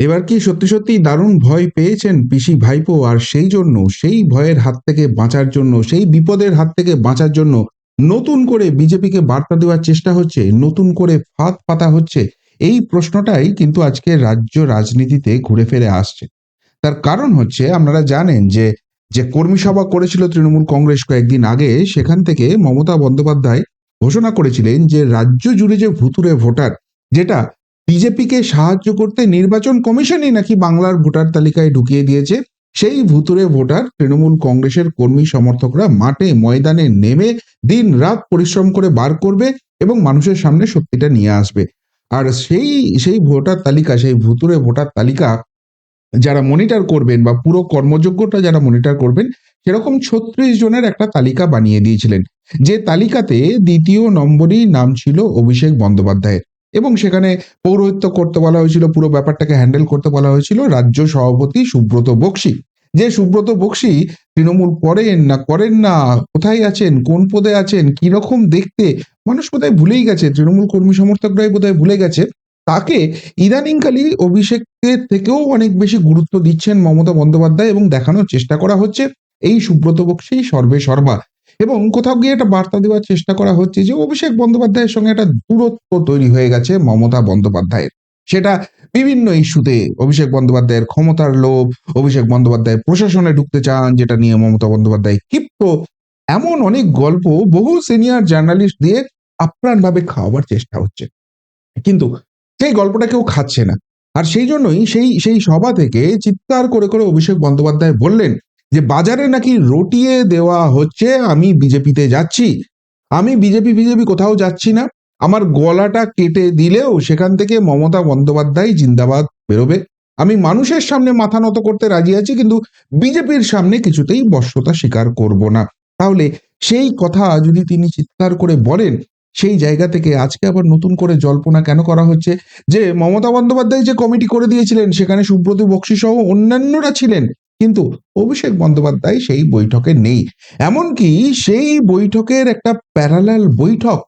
এবার কি সত্যি সত্যি দারুণ ভয় পেয়েছেন পিসি ভাইপো? আর সেই জন্য, সেই ভয়ের হাত থেকে বাঁচার জন্য, সেই বিপদের হাত থেকে বাঁচার জন্য নতুন করে বিজেপিকে বার্তা দেওয়ার চেষ্টা হচ্ছে, নতুন করে ফাঁদ পাতা হচ্ছে, এই প্রশ্নটাই কিন্তু আজকে রাজ্য রাজনীতিতে ঘুরে ফিরে আসছে। তার কারণ হচ্ছে, আপনারা জানেন যে যে কর্মী সভা করেছিল তৃণমূল কংগ্রেস কয়েকদিন আগে, সেখান থেকে মমতা বন্দ্যোপাধ্যায় ঘোষণা করেছিলেন যে, রাজ্য জুড়ে যে ভুতুরে ভোটার, যেটা বিজেপিকে সাহায্য করতে নির্বাচন কমিশনই নাকি বাংলার ভোটার তালিকায় ঢুকিয়ে দিয়েছে, সেই ভুতুরে ভোটার তৃণমূল কংগ্রেসের কর্মী সমর্থকরা মাঠে ময়দানে নেমে দিন রাত পরিশ্রম করে বার করবে এবং মানুষের সামনে সত্যিটা নিয়ে আসবে। আর সেই সেই ভোটার তালিকা, সেই ভুতুরে ভোটার তালিকা যারা মনিটর করবেন বা পুরো কর্মযোগ্যটা যারা মনিটর করবেন, সেরকম ছত্রিশ জনের একটা তালিকা বানিয়ে দিয়েছিলেন। যে তালিকাতে দ্বিতীয় নম্বরই নাম ছিল অভিষেক বন্দ্যোপাধ্যায়ের। এবং সেখানে পৌরোহিত্য করতে বলা হয়েছিল, পুরো ব্যাপারটাকে হ্যান্ডেল করতে বলা হয়েছিল রাজ্য সভাপতি সুব্রত বক্সি। যে সুব্রত বক্সি তৃণমূল করেন না করেন না, কোথায় আছেন, কোন পদে আছেন, কি রকম দেখতে, মানুষ বোধহয় ভুলেই গেছে, তৃণমূল কর্মী সমর্থকরাই বোধহয় ভুলে গেছে। তাকে ইদানিংকালী অভিষেকের থেকেও অনেক বেশি গুরুত্ব দিচ্ছেন মমতা বন্দ্যোপাধ্যায় এবং দেখানোর চেষ্টা করা হচ্ছে এই সুব্রত বক্সি সর্বে সর্বা। এবং কোথাও গিয়ে একটা বার্তা দেওয়ার চেষ্টা করা হচ্ছে যে অভিষেক বন্দ্যোপাধ্যায়ের সঙ্গে একটা দূরত্ব তৈরি হয়ে গেছে মমতা বন্দ্যোপাধ্যায়ের। সেটা বিভিন্ন ইস্যুতে অভিষেক বন্দ্যোপাধ্যায়ের ক্ষমতার লোভ, অভিষেক বন্দ্যোপাধ্যায় প্রশাসনে ঢুকতে চান, যেটা নিয়ে মমতা বন্দ্যোপাধ্যায় ক্ষিপ্ত। এমন অনেক গল্প বহু সিনিয়র জার্নালিস্ট দিয়ে আপ্রাণভাবে খাওয়াবার চেষ্টা হচ্ছে। কিন্তু সেই গল্পটা কেউ খাচ্ছে না। আর সেই জন্যই সেই সেই সভা থেকে চিৎকার করে করে অভিষেক বন্দ্যোপাধ্যায় বললেন যে বাজারে নাকি রটিয়ে দেওয়া হচ্ছে, আমি বিজেপিতে যাচ্ছি। আমি বিজেপি বিজেপি কোথাও যাচ্ছি না। আমার গলাটা কেটে দিলেও সেখান থেকে মমতা বন্দ্যোপাধ্যায় জিন্দাবাদ বেরোবে। আমি মানুষের সামনে মাথা নত করতে রাজি আছি, কিন্তু বিজেপির সামনে কিছুতেই বশ্যতা স্বীকার করব না। তাহলে সেই কথা যদি তিনি চিৎকার করে বলেন, সেই জায়গা থেকে আজকে আবার নতুন করে জল্পনা কেন করা হচ্ছে? যে মমতা বন্দ্যোপাধ্যায় যে কমিটি করে দিয়েছিলেন, সেখানে সুব্রত বক্সি সহ অন্যান্যরা ছিলেন কিন্তু অভিষেক বন্দ্যোপাধ্যায় সেই বৈঠকে নেই। এমনকি সেই বৈঠকের একটা প্যারালাল বৈঠক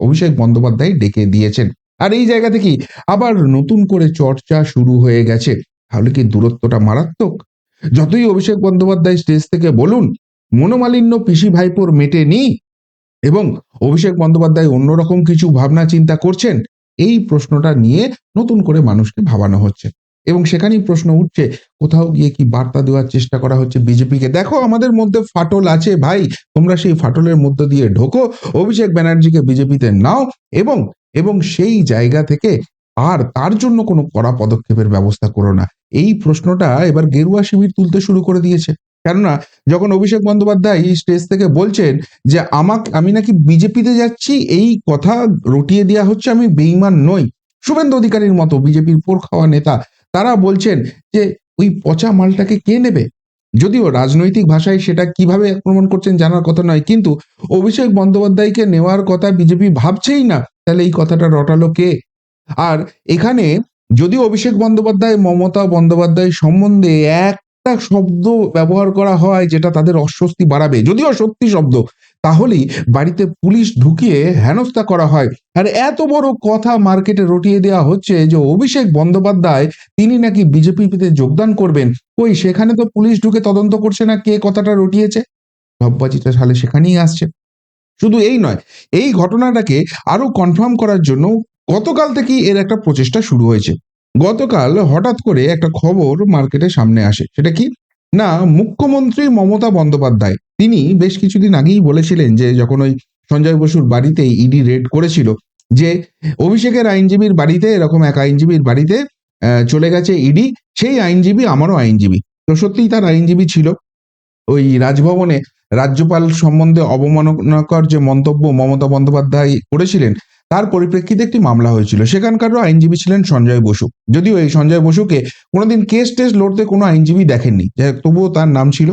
অভিষেক বন্দ্যোপাধ্যায় ডেকে দিয়েছেন। আর এই জায়গা থেকে আবার নতুন করে চর্চা শুরু হয়ে গেছে। তাহলে কি দূরত্বটা মারাত্মক? যতই অভিষেক বন্দ্যোপাধ্যায় স্টেজ থেকে বলুন, মনোমালিন্য পিসি ভাইপোর মেটেনি এবং অভিষেক বন্দ্যোপাধ্যায় অন্যরকম কিছু ভাবনা চিন্তা করছেন, এই প্রশ্নটা নিয়ে নতুন করে মানুষকে ভাবানো হচ্ছে। এবং সেখানেই প্রশ্ন উঠছে, কোথাও গিয়ে কি বার্তা দেওয়ার চেষ্টা করা হচ্ছে বিজেপিকে? দেখো, আমাদের মধ্যে ফাটল আছে ভাই। তোমরা সেই ফাটলের মধ্য দিয়ে ঢোকো, অভিষেক ব্যানার্জিকে বিজেপিতে নাও এবং এবং সেই জায়গা থেকে আর তার জন্য কোনো কড়া পদক্ষেপের ব্যবস্থা করো না। এই প্রশ্নটা এবার গেরুয়া শিবির তুলতে শুরু করে দিয়েছে। কেননা, যখন অভিষেক বন্দ্যোপাধ্যায় এই স্টেজ থেকে বলছেন যে, আমাকে, আমি নাকি বিজেপিতে যাচ্ছি, এই কথা রটিয়ে দেওয়া হচ্ছে, আমি বেইমান নই। শুভেন্দু অধিকারীর মতো বিজেপির পোর খাওয়া নেতা তারা বলছেন যে, ওই পচা মালটাকে কে নেবে? যদিও রাজনৈতিক ভাষায় সেটা কীভাবে আক্রমণ করছেন জানার কথা নয়, কিন্তু অভিষেক বন্দ্যোপাধ্যায়কে নেওয়ার কথা বিজেপি ভাবছেই না, তাহলে এই কথাটা রটালো কে? আর এখানে যদি অভিষেক বন্দ্যোপাধ্যায়, মমতা বন্দ্যোপাধ্যায় সম্বন্ধে একটা শব্দ ব্যবহার করা হয় যেটা তাদের অস্বস্তি বাড়াবে, যদিও সত্যি শব্দ তাহলেই বাড়িতে পুলিশ ঢুকিয়ে হেনস্থা করা হয়। আর এত বড় কথা মার্কেটে রটিয়ে দেওয়া হচ্ছে যে অভিষেক বন্দ্যোপাধ্যায়, তিনি নাকি বিজেপিতে যোগদান করবেন। ওই সেখানে তো পুলিশ ঢুকে তদন্ত করছে না কে কথাটা রটিয়েছে? ধব্বাজিটা সালে সেখানেই আসছে। শুধু এই নয়, এই ঘটনাটাকে আরও কনফার্ম করার জন্য গতকাল থেকেই এর একটা প্রচেষ্টা শুরু হয়েছে। গতকাল হঠাৎ করে একটা খবর মার্কেটে সামনে আসে। সেটা কি? না, মুখ্যমন্ত্রী মমতা বন্দ্যোপাধ্যায়। তিনি বেশ কিছুদিন আগেই বলেছিলেন যে, যখন ওই সঞ্জয় বসুর বাড়িতে ইডি রেড করেছিল, যে অভিষেকের আইনজীবীর বাড়িতে, এরকম এক আইনজীবীর বাড়িতে চলে গেছে ইডি সেই আইনজীবী আমারও আইনজীবী। তো সত্যিই তার আইনজীবী ছিল। ওই রাজভবনে রাজ্যপাল সম্বন্ধে অবমাননাকর যে মন্তব্য মমতা বন্দ্যোপাধ্যায় করেছিলেন তার পরিপ্রেক্ষিতে একটি মামলা হয়েছিল। সেখানকারও আইনজীবী ছিলেন সঞ্জয় বসু। যদিও এই সঞ্জয় বসুকে কোনোদিন কেস টেস লড়তে কোনো আইনজীবী দেখেননি তবুও তার নাম ছিল।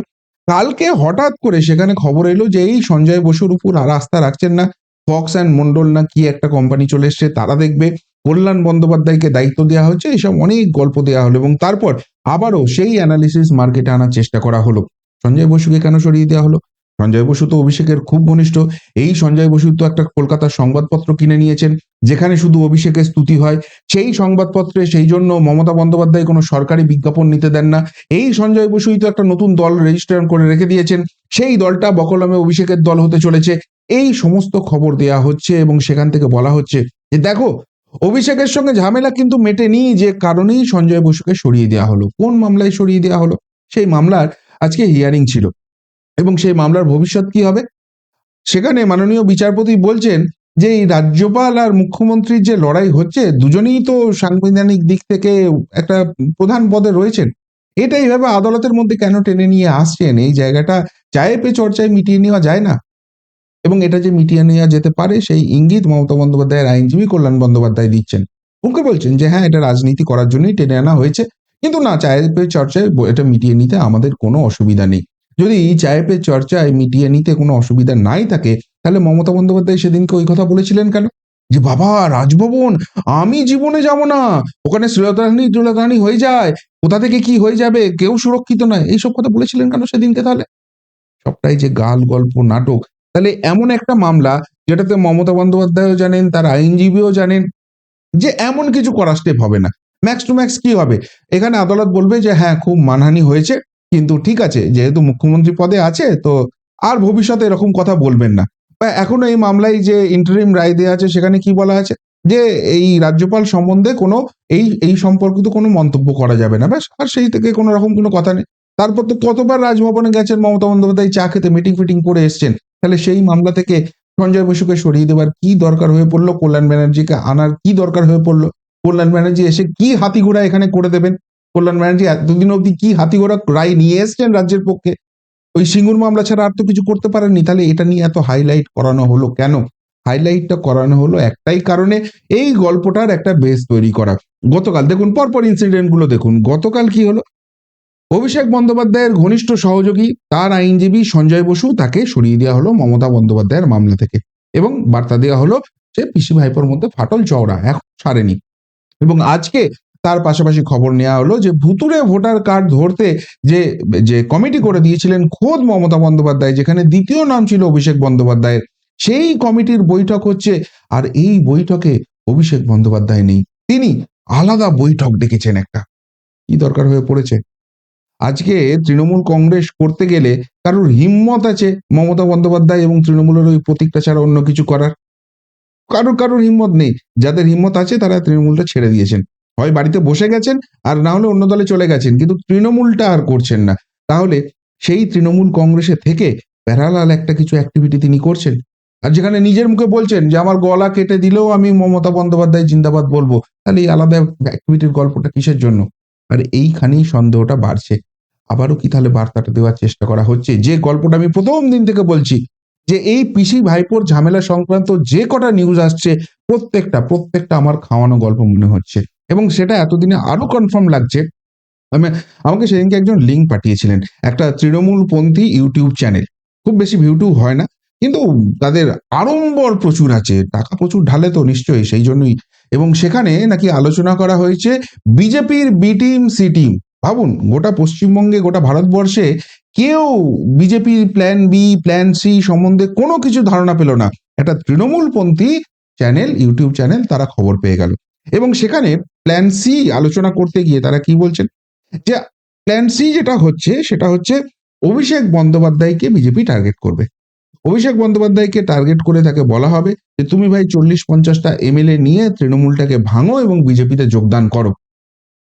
কালকে হঠাৎ করে সেখানে খবর এলো যে এই সঞ্জয় বসুর উপর আর আস্থা রাখছেন না। ফক্স অ্যান্ড মন্ডল না কি একটা কোম্পানি চলে এসছে, তারা দেখবে। কল্যাণ বন্দ্যোপাধ্যায়কে দায়িত্ব দেওয়া হচ্ছে এসব অনেক গল্প দেওয়া হলো এবং তারপর আবারও সেই অ্যানালিসিস মার্কেটে আনার চেষ্টা করা হলো। সঞ্জয় বসুকে কেন সরিয়ে দেওয়া হলো? সঞ্জয় বসু তো অভিষেকের খুব ঘনিষ্ঠ। এই সঞ্জয় বসু তো একটা কলকাতার সংবাদপত্র কিনে নিয়েছেন, যেখানে শুধু অভিষেকের স্তুতি হয়। সেই সংবাদপত্রে সেই জন্য মমতা বন্দ্যোপাধ্যায় কোনো সরকারি বিজ্ঞাপন নিতে দেন না। এই সঞ্জয় বসুই তো একটা নতুন দল রেজিস্ট্রেশন করে রেখে দিয়েছেন। সেই দলটা বকলমে অভিষেকের দল হতে চলেছে। এই সমস্ত খবর দেয়া হচ্ছে এবং সেখান থেকে বলা হচ্ছে যে, দেখো, অভিষেকের সঙ্গে ঝামেলা কিন্তু মেটেনি যে কারণেই সঞ্জয় বসুকে সরিয়ে দেওয়া হলো। কোন মামলায় সরিয়ে দেওয়া হলো? সেই মামলার আজকে হিয়ারিং ছিল। এবং সেই মামলার ভবিষ্যৎ কি হবে? সেখানে মাননীয় বিচারপতি বলছেন যে এই রাজ্যপাল আর মুখ্যমন্ত্রীর যে লড়াই হচ্ছে, দুজনেই তো সাংবিধানিক দিক থেকে একটা প্রধান পদে রয়েছেন। এটা এইভাবে আদালতের মধ্যে কেন টেনে নিয়ে আসছেন? এই জায়গাটা চায়ে পে চর্চায় মিটিয়ে নেওয়া যায় না। এবং এটা যে মিটিয়ে নেওয়া যেতে পারে, সেই ইঙ্গিত মমতা বন্দ্যোপাধ্যায়ের আইনজীবী কল্যাণ বন্দ্যোপাধ্যায় দিচ্ছেন। মুখে বলছেন যে হ্যাঁ এটা রাজনীতি করার জন্যই টেনে আনা হয়েছে। কিন্তু না চায়ে পে চর্চায় এটা মিটিয়ে নিতে আমাদের কোনো অসুবিধা নেই। যদি চায়ে পে চর্চায় মিটিয়ে নিতে কোনো অসুবিধা নাই থাকে, তাহলে মমতা বন্দ্যোপাধ্যায় সেদিনকে ওই কথা বলেছিলেন কেন? যে বাবা, রাজভবন, আমি জীবনে যাব না। ওখানে শ্লীলতাহানি জুলতাহানি হয়ে যায়। কোথা থেকে কি হয়ে যাবে? কেউ সুরক্ষিত নয়। এইসব কথা বলেছিলেন কেন সেদিনকে তাহলে? সবটাই যে গাল গল্প নাটক। তাহলে এমন একটা মামলা, যেটাতে মমতা বন্দ্যোপাধ্যায়ও জানেন, তার আইনজীবীও জানেন, যে এমন কিছু করা স্টেপ হবে না। ম্যাক্স টু ম্যাক্স কি হবে? এখানে আদালত বলবে যে হ্যাঁ খুব মানহানি হয়েছে। কিন্তু ঠিক আছে, যেহেতু মুখ্যমন্ত্রী পদে আছে, তো আর ভবিষ্যতে এরকম কথা বলবেন না। বা এখনও এই মামলায় যে ইন্টারিম রায় দেওয়া আছে, সেখানে কি বলা আছে? যে এই রাজ্যপাল সম্বন্ধে কোনো, এই এই সম্পর্কিত কোনো মন্তব্য করা যাবে না। ব্যাস, আর সেই থেকে কোনো রকম কোনো কথা নেই। তারপর তো কতবার রাজভবনে গেছেন মমতা বন্দ্যোপাধ্যায়, চা খেতে মিটিং ফিটিং করে এসছেন? তাহলে সেই মামলা থেকে সঞ্জয় বসুকে সরিয়ে দেওয়ার কি দরকার হয়ে পড়ল? কল্যাণ ব্যানার্জিকে আনার কি দরকার হয়ে পড়ল? কল্যাণ ব্যানার্জি এসে কি হাতিঘোড়া এখানে করে দেবেন? কল্যাণ ব্যানার্জি এতদিন অবধি কি হাতিঘোড়া রায় নিয়ে এসছেন রাজ্যের পক্ষে? ওই সিঙ্গুর মামলা ছাড়া আর তো কিছু করতে পারেননি। তাহলে এটা নিয়ে এত হাইলাইট করানো হলো কেন? হাইলাইটটা করানো হলো একটাই কারণে এই গল্পটার একটা বেস তৈরি করা। গতকাল দেখুন, পরপর ইনসিডেন্টগুলো দেখুন। গতকাল কি হলো? অভিষেক বন্দ্যোপাধ্যায়ের ঘনিষ্ঠ সহযোগী, তার আইনজীবী সঞ্জয় বসু তাকে সরিয়ে দেওয়া হলো মমতা বন্দ্যোপাধ্যায়ের মামলা থেকে এবং বার্তা দেওয়া হলো যে পিসি ভাইপোর মধ্যে ফাটল চওড়া, এখন সারেনি এবং আজকে তার পাশাপাশি খবর নেওয়া হলো যে ভুতুরে ভোটার কার্ড ধরতে যে যে কমিটি করে দিয়েছিলেন খোদ মমতা বন্দ্যোপাধ্যায়, যেখানে দ্বিতীয় নাম ছিল অভিষেক বন্দ্যোপাধ্যায়ের, সেই কমিটির বৈঠক হচ্ছে, আর এই বৈঠকে অভিষেক বন্দ্যোপাধ্যায় নেই। তিনি আলাদা বৈঠক ডেকেছেন একটা। কি দরকার হয়ে পড়েছে? আজকে তৃণমূল কংগ্রেস করতে গেলে কারোর হিম্মত আছে মমতা বন্দ্যোপাধ্যায় এবং তৃণমূলের ওই প্রতীকটা ছাড়া অন্য কিছু করার? কারোর কারোর হিম্মত নেই। যাদের হিম্মত আছে তারা তৃণমূলটা ছেড়ে দিয়েছেন। হয় বাড়িতে বসে গেছেন আর না হলে অন্য দলে চলে গেছেন, কিন্তু তৃণমূলটা আর করছেন না। তাহলে সেই তৃণমূল কংগ্রেসে থেকে প্যারালাল একটা কিছু অ্যাক্টিভিটি তিনি করছেন। আর যেখানে নিজের মুখে বলছেন যে, আমার গলা কেটে দিলেও আমি মমতা বন্দ্যোপাধ্যায় জিন্দাবাদ বলব। তাহলে এই আলাদা অ্যাক্টিভিটির গল্পটা কিসের জন্য? আর এইখানেই সন্দেহটা বাড়ছে। আবারও কি তাহলে বার্তাটা দেওয়ার চেষ্টা করা হচ্ছে? যে গল্পটা আমি প্রথম দিন থেকে বলছি, যে এই পিসি ভাইপোর ঝামেলা সংক্রান্ত যে কটা নিউজ আসছে, প্রত্যেকটা প্রত্যেকটা আমার খাওয়ানো গল্প মনে হচ্ছে। এবং সেটা এতদিনে আরও কনফার্ম লাগছে। আমি, আমাকে সেদিনকে একজন লিঙ্ক পাঠিয়েছিলেন, একটা তৃণমূলপন্থী ইউটিউব চ্যানেল খুব বেশি ভিউটিউ হয় না, কিন্তু তাদের আড়ম্বর প্রচুর আছে, টাকা প্রচুর ঢালে তো নিশ্চয়ই সেই জন্যই। এবং সেখানে নাকি আলোচনা করা হয়েছে, বিজেপির বি টিম সি টিম ভাবুন, গোটা পশ্চিমবঙ্গে, গোটা ভারতবর্ষে কেউ বিজেপির প্ল্যান বি প্ল্যান সি সম্বন্ধে কোনো কিছু ধারণা পেল না। একটা তৃণমূলপন্থী চ্যানেল ইউটিউব চ্যানেল তারা খবর পেয়ে গেল। এবং সেখানে প্ল্যান সি আলোচনা করতে গিয়ে তারা কি বলছেন? যে প্ল্যান সি যেটা হচ্ছে, সেটা হচ্ছে অভিষেক বন্দ্যোপাধ্যায়কে বিজেপি টার্গেট করবে। অভিষেক বন্দ্যোপাধ্যায়কে টার্গেট করে তাকে বলা হবে যে, তুমি ভাই চল্লিশ পঞ্চাশটা এমএলএ নিয়ে তৃণমূলটাকে ভাঙো এবং বিজেপিতে যোগদান করো।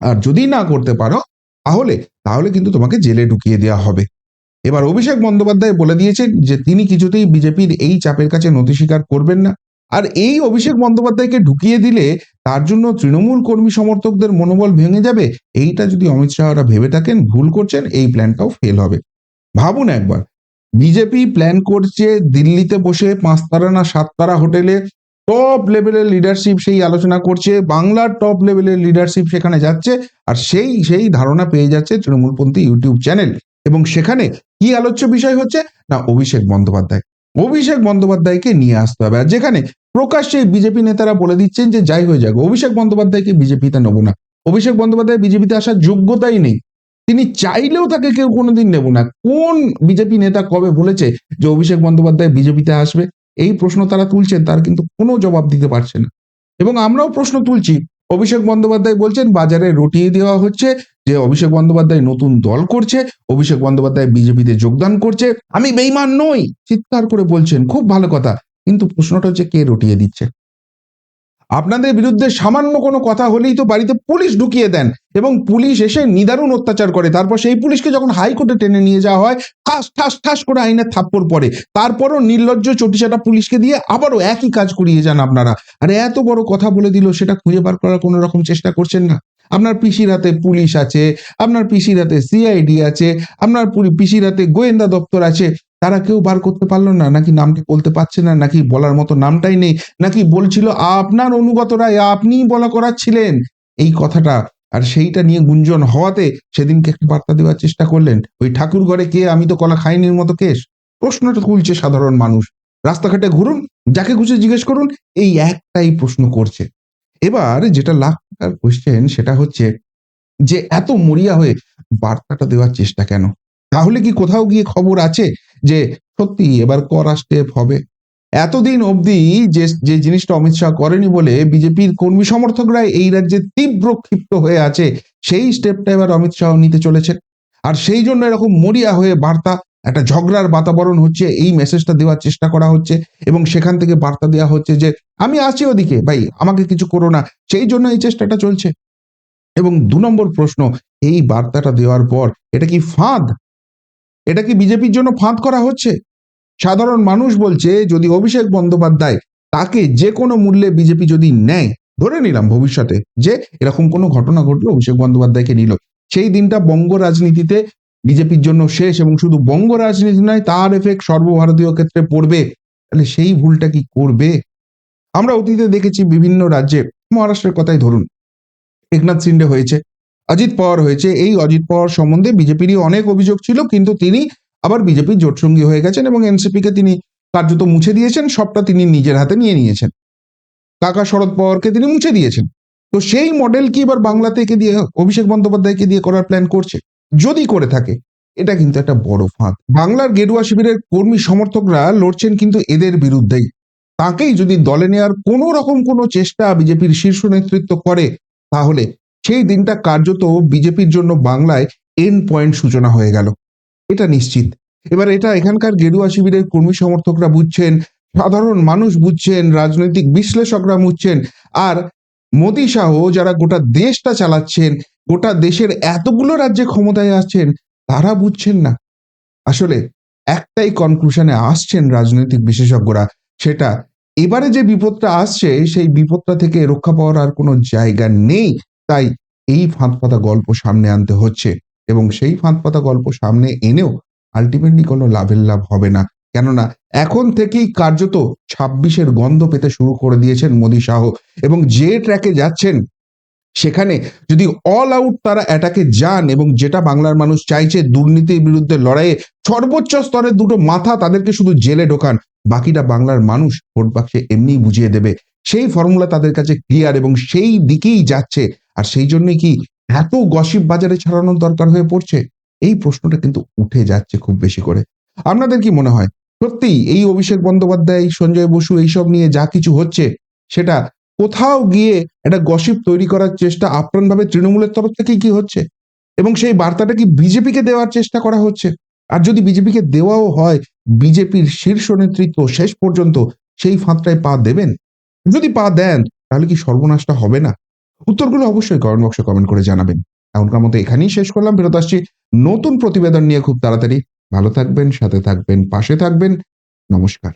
আর যদি না করতে পারো, তাহলে তাহলে কিন্তু তোমাকে জেলে ঢুকিয়ে দেওয়া হবে। এবার অভিষেক বন্দ্যোপাধ্যায় বলে দিয়েছেন যে, তিনি কিছুতেই বিজেপির এই চাপের কাছে নথি স্বীকার করবেন না। আর এই অভিষেক বন্দ্যোপাধ্যায়কে ঢুকিয়ে দিলে তার জন্য তৃণমূল কর্মী সমর্থকদের মনোবল ভেঙে যাবে? এইটা যদি অমিত শাহরা ভেবে থাকেন, ভুল করছেন, এই প্ল্যানটাও ফেল হবে। ভাবুন একবার। বিজেপি প্ল্যান করছে দিল্লিতে বসে পাঁচতারা না সাততারা হোটেলে। টপ লেভেলের লিডারশিপ সেই আলোচনা করছে। বাংলার টপ লেভেলের লিডারশিপ সেখানে যাচ্ছে। আর সেই সেই ধারণা পেয়ে যাচ্ছে তৃণমূলপন্থী ইউটিউব চ্যানেল এবং সেখানে কি আলোচ্য বিষয় হচ্ছে? না, অভিষেক বন্দ্যোপাধ্যায়। অভিষেক বন্দ্যোপাধ্যায়কে নিয়ে আসতে হবে। আর যেখানে প্রকাশ্যে বিজেপি নেতারা বলে দিচ্ছেন যে, যাই হয়ে যাক, অভিষেক বন্দ্যোপাধ্যায়কে বিজেপিতে নেব না। অভিষেক বন্দ্যোপাধ্যায় বিজেপিতে আসার যোগ্যতাই নেই। তিনি চাইলেও তাকে কেউ কোনোদিন নেব না। কোন বিজেপি নেতা কবে বলেছে যে, অভিষেক বন্দ্যোপাধ্যায় বিজেপিতে আসবে? এই প্রশ্ন তারা তুলছেন, তার কিন্তু কোনো জবাব দিতে পারছে না। এবং আমরাও প্রশ্ন তুলছি। অভিষেক বন্দ্যোপাধ্যায় বলছেন, বাজারে রটিয়ে দেওয়া হচ্ছে। যে অভিষেক বন্দ্যোপাধ্যায় নতুন দল করছে, অভিষেক বন্দ্যোপাধ্যায় বিজেপিতে যোগদান করছে, আমি বেইমান নই, চিৎকার করে বলছেন, খুব ভালো কথা, কিন্তু প্রশ্নটা হচ্ছে কে রটিয়ে দিচ্ছে? আপনাদের বিরুদ্ধে সামান্য কোনো কথা হলেই তো বাড়িতে পুলিশ ঢুকিয়ে দেন, এবং পুলিশ এসে নিদারুণ অত্যাচার করে, তারপর সেই পুলিশকে যখন হাইকোর্টে টেনে নিয়ে যাওয়া হয়, ঠাস ঠাস ঠাস করে আইনের থাপ্পড় পড়ে, তারপরও নির্লজ্জ চটিচাটা পুলিশকে দিয়ে আবারও একই কাজ করিয়ে যান আপনারা, আরে এত বড় কথা বলে দিল, সেটা খুঁজে বার করার কোনো রকম চেষ্টা করছেন না। আপনার পিসির হাতে পুলিশ আছে, আপনার পিসির হাতে সিআইডি আছে, আপনার পিসির হাতে গোয়েন্দা দপ্তর আছে, তারা কেউ বার করতে পারল না, নাকি নামটা বলতে পারছে না, নাকি বলার মতো নামটাই নেই, নাকি বলছিল আপনার অনুগতরা আপনিই বলা করাচ্ছিলেন? এই কথাটা আর সেইটা নিয়ে গুঞ্জন হওয়াতে সেদিনকে একটা বার্তা দেওয়ার চেষ্টা করলেন, ওই ঠাকুর ঘরে কে? আমি তো কলা খাইনির মতো কেস প্রশ্নটা তুলছে সাধারণ মানুষ। রাস্তাঘাটে ঘুরুন, যাকে খুশি জিজ্ঞেস করুন, এই একটাই প্রশ্ন করছে। এবার যেটা লাখ টাকার কোশ্চেন সেটা হচ্ছে যে এত মরিয়া হয়ে বার্তাটা দেওয়ার চেষ্টা কেন? তাহলে কি কোথাও গিয়ে খবর আছে যে সত্যি এবার করা স্টেপ হবে? এতদিন অবধি যে যে জিনিসটা অমিত শাহ করেনি বলে বিজেপির কর্মী সমর্থকরা এই রাজ্যে তীব্র ক্ষিপ্ত হয়ে আছে, সেই স্টেপটা এবার অমিত শাহ নিতে চলেছেন। আর সেই জন্য এরকম মরিয়া হয়ে বার্তা একটা ঝগড়ার বাতাবরণ হচ্ছে, এই মেসেজটা দেওয়ার চেষ্টা করা হচ্ছে এবং সেখান থেকে বার্তা দেওয়া হচ্ছে যে, আমি আছি ওদিকে, ভাই, আমাকে কিছু করো না। সেই জন্য এই চেষ্টাটা চলছে। এবং দু নম্বর প্রশ্ন, এই বার্তাটা দেওয়ার পর এটা কি ফাঁদ? এটা কি বিজেপির জন্য ফাঁদ করা হচ্ছে? সাধারণ মানুষ বলছে, যদি অভিষেক বন্দ্যোপাধ্যায় তাকে যে কোনো মূল্যে বিজেপি যদি নেয়, ধরে নিলাম ভবিষ্যতে যে এরকম কোনো ঘটনা ঘটলো, অভিষেক বন্দ্যোপাধ্যায়কে নিল, সেই দিনটা বঙ্গ রাজনীতিতে বিজেপির জন্য শেষ এবং শুধু বঙ্গ রাজনীতি নয়, তার এফেক্ট সর্বভারতীয় ক্ষেত্রে পড়বে। তাহলে সেই ভুলটা কি করবে? আমরা অতীতে দেখেছি বিভিন্ন রাজ্যে, মহারাষ্ট্রের কথাই ধরুন, একনাথ সিন্ডে হয়েছে, অজিত পাওয়ার হয়েছে। এই অজিত পাওয়ার সম্বন্ধে বিজেপিরই অনেক অভিযোগ ছিল, কিন্তু তিনি আবার বিজেপির জোটসঙ্গী হয়ে গেছেন এবং এনসিপি কে তিনি কার্যত মুছে দিয়েছেন, সবটা তিনি নিজের হাতে নিয়ে নিয়েছেন। কাকা শরদ পাওয়ারকে তিনি মুছে দিয়েছেন। তো সেই মডেল কি এবার বাংলা থেকে দিয়ে, অভিষেক বন্দ্যোপাধ্যায়কে দিয়ে করার প্ল্যান করছে? যদি করে থাকে, এটা কিন্তু একটা বড় ফাঁদ। বাংলার গেরুয়া শিবিরের কর্মী সমর্থকরা লড়ছেন কিন্তু এদের বিরুদ্ধেই। তাকেই যদি দলে নেওয়ার কোনো রকম কোনো চেষ্টা বিজেপির শীর্ষ নেতৃত্ব করে, তাহলে সেই দিনটা কার্যত বিজেপির জন্য বাংলায় এন পয়েন্ট সূচনা হয়ে গেল। এটা নিশ্চিত। এবার এটা এখানকার গেরুয়া শিবিরের কর্মী সমর্থকরা বুঝছেন, সাধারণ মানুষ বুঝছেন, রাজনৈতিক বিশ্লেষকরা বুঝছেন আর মোদী শাহ যারা গোটা দেশটা চালাচ্ছেন গোটা দেশের এতগুলো রাজ্যে ক্ষমতায় আসছেন, তারা বুঝছেন না। আসলে একটাই কনক্লুশনে আসছেন রাজনৈতিক বিশেষজ্ঞরা, সেটা এবারে যে বিপদটা আসছে, সেই বিপদটা থেকে রক্ষা পাওয়ার আর কোনো জায়গা নেই। তাই এই ফাঁদ পাতা গল্প সামনে আনতে হচ্ছে এবং সেই ফাঁদ পাতা গল্প সামনে এনেও আলটিমেটলি কোনো লাভের লাভ হবে না। কেননা এখন থেকেই কার্যত ছাব্বিশের গন্ধ পেতে শুরু করে দিয়েছেন মোদী শাহ এবং যে ট্র্যাকে যাচ্ছেন সেখানে যদি অল আউট তারা অ্যাটাকে যান এবং যেটা বাংলার মানুষ চাইছে দুর্নীতির বিরুদ্ধে লড়াইয়ে সর্বোচ্চ স্তরের দুটো মাথা তাদেরকে শুধু জেলে ঢোকান, বাকিটা বাংলার মানুষ ভোট বাক্সে এমনিই বুঝিয়ে দেবে। সেই ফর্মুলা তাদের কাছে ক্লিয়ার এবং সেই দিকেই যাচ্ছে। আর সেই জন্যই কি এত গসিপ বাজারে ছড়ানোর দরকার হয়ে পড়ছে? এই প্রশ্নটা কিন্তু উঠে যাচ্ছে খুব বেশি করে। আপনাদের কি মনে হয়? সত্যি এই অভিষেক বন্দ্যোপাধ্যায়, সঞ্জয় বসু এইসব নিয়ে যা কিছু হচ্ছে, সেটা কোথাও গিয়ে একটা গসিপ তৈরি করার চেষ্টা আপ্রাণভাবে তৃণমূলের তরফ থেকে কি হচ্ছে? এবং সেই বার্তাটা কি বিজেপিকে দেওয়ার চেষ্টা করা হচ্ছে? আর যদি বিজেপিকে দেওয়াও হয়, বিজেপির শীর্ষ নেতৃত্ব শেষ পর্যন্ত সেই ফাঁদটায় পা দেবেন? যদি পা দেন, তাহলে কি সর্বনাশটা হবে না? উত্তরগুলো অবশ্যই কমেন্ট বক্সে কমেন্ট করে জানাবেন। এখনকার মতো এখানেই শেষ করলাম, ফেরত আসছি নতুন প্রতিবেদন নিয়ে খুব তাড়াতাড়ি। ভালো থাকবেন, সাথে থাকবেন, পাশে থাকবেন। নমস্কার।